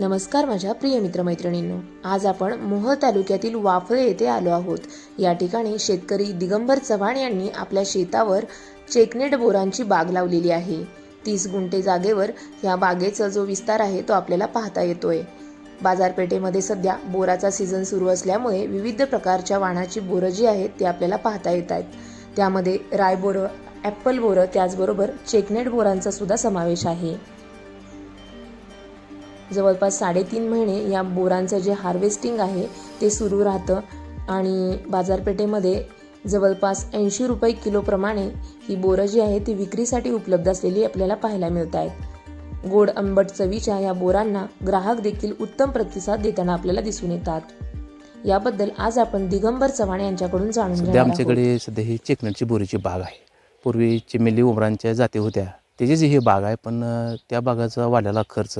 नमस्कार माझ्या प्रिय मित्रमैत्रिणींनो. आज आपण मोहळ तालुक्यातील वाफळे येथे आलो आहोत. या ठिकाणी शेतकरी दिगंबर चव्हाण यांनी आपल्या शेतावर चेकनेट बोरांची बाग लावलेली आहे. तीस गुंठे जागेवर या बागेचा जो विस्तार आहे तो आपल्याला पाहता येतोय. बाजारपेठेमध्ये सध्या बोराचा सीझन सुरू असल्यामुळे विविध प्रकारच्या वाणाची बोरं जी आहेत ती आपल्याला पाहता येत आहेत. त्यामध्ये रायबोरं ॲप्पल बोरं त्याचबरोबर चेकनेट बोरांचा सुद्धा समावेश आहे. जवळपास साडेतीन महिने या बोरांचं जे हार्वेस्टिंग आहे ते सुरू राहतं आणि बाजारपेठेमध्ये जवळपास ऐंशी रुपये किलोप्रमाणे ही बोरं जी आहे ती विक्रीसाठी उपलब्ध असलेली आपल्याला पाहायला मिळत आहेत. गोड आंबट चवीच्या या बोरांना ग्राहक देखील उत्तम प्रतिसाद देताना आपल्याला दिसून येतात. याबद्दल आज आपण दिगंबर चव्हाण यांच्याकडून जाणून आहोत आमच्याकडे सध्या ही चेकनेटची बोरीची बाग आहे. पूर्वी चिमेली उमरांच्या जाती होत्या. त्याचीच ही बाग आहे पण त्या बागाचा वाढलेला खर्च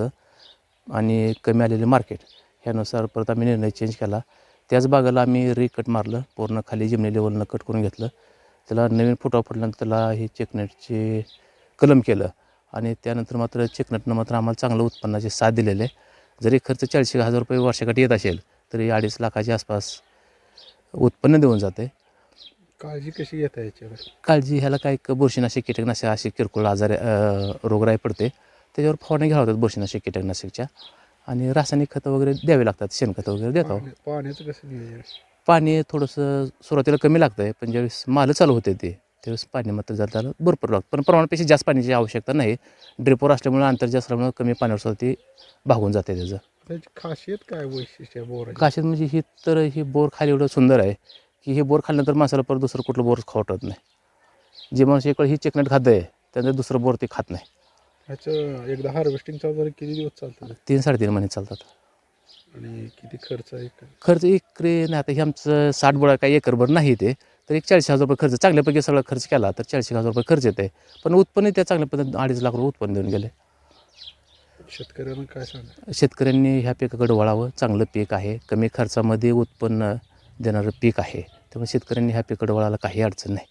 आणि कमी आलेले मार्केट ह्यानुसार परत आम्ही निर्णय चेंज केला. त्याच बागाला आम्ही रिकट मारलं. पूर्ण खाली जिमनी लेवलनं कट करून घेतलं. त्याला नवीन फुटा फुटल्यानंतर त्याला हे चेकनेटचे कलम केलं. आणि त्यानंतर मात्र चेकनेटनं मात्र आम्हाला चांगलं उत्पन्नाचे साथ दिलेले. जरी खर्च चाळीस हजार रुपये वर्षाकाठी येत असेल तरी अडीच लाखाच्या आसपास उत्पन्न देऊन जाते. काळजी कशी घेता याच्यावर? काळजी ह्याला काय बुरशीनाशक कीटकनाशक असे किरकोळ आजार रोगराई पडते. त्याच्यावर फवारणी घ्यावं लागतात बुरशीनाशक कीटकनाशकच्या आणि रासायनिक खतं वगैरे द्यावे लागतात शेणखतं वगैरे देतो. पाण्या- पाण्याचं कसं नियोजन पाणी थोडंसं सुरुवातीला कमी लागतं आहे पण ज्यावेळेस मालं चालू होते ते त्यावेळेस पाणी मात्र त्याला भरपूर लागतं. पण प्रमाणापेक्षा जास्त पाण्याची आवश्यकता नाही. ड्रिपवर असल्यामुळे अंतर जास्त असल्यामुळे कमी पाण्यावर सुद्धा ते भागून जाते त्याचं. त्याची खासियत काय वैशिष्ट्य बोराची? काशीत म्हणजे ही तर ही बोर खाली एवढं सुंदर आहे की हे बोर खाल्ल्यानंतर माणसाला परत दुसरं कुठलं बोर खावटत नाही. जे माणूस इकडे ही चेकनेट खातं आहे त्यानंतर दुसरं बोर ते खात नाही. ह्याचं एकदा हार्वेस्टिंगचा वगैरे किती दिवस चालतं? तीन साडेतीन महिने चालतात. आणि किती खर्च आहे? खर्च एकरे नाही आता हे आमचं साठ बोळा काही एकरभर नाही ते. तर एक चाळीस हजार रुपये खर्च चांगल्यापैकी सगळा खर्च केला तर चाळीस हजार रुपये खर्च येते पण उत्पन्न त्या चांगल्या पद्धतीने अडीच लाख रुपये उत्पन्न देऊन गेले. शेतकऱ्यांना काय सांगा? शेतकऱ्यांनी ह्या पिकाकडे वळावं चांगलं पीक आहे कमी खर्चामध्ये उत्पन्न देणारं पीक आहे. त्यामुळे शेतकऱ्यांनी ह्या पिकाकडे वळायला काही अडचण नाही.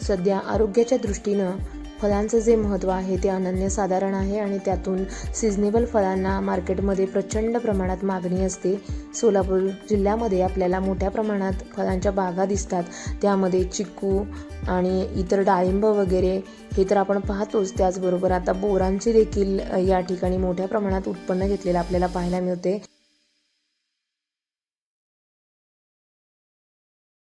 सध्या आरोग्याच्या दृष्टीनं फळांचं जे महत्त्व आहे ते अनन्यसाधारण आहे आणि त्यातून सिजनेबल फळांना मार्केटमध्ये प्रचंड प्रमाणात मागणी असते. सोलापूर जिल्ह्यामध्ये आपल्याला मोठ्या प्रमाणात फळांच्या बागा दिसतात. त्यामध्ये चिक्कू आणि इतर डाळिंब वगैरे हे तर आपण पाहतोच. त्याचबरोबर आता बोरांचे देखील या ठिकाणी मोठ्या प्रमाणात उत्पन्न घेतलेलं आपल्याला पाहायला मिळते.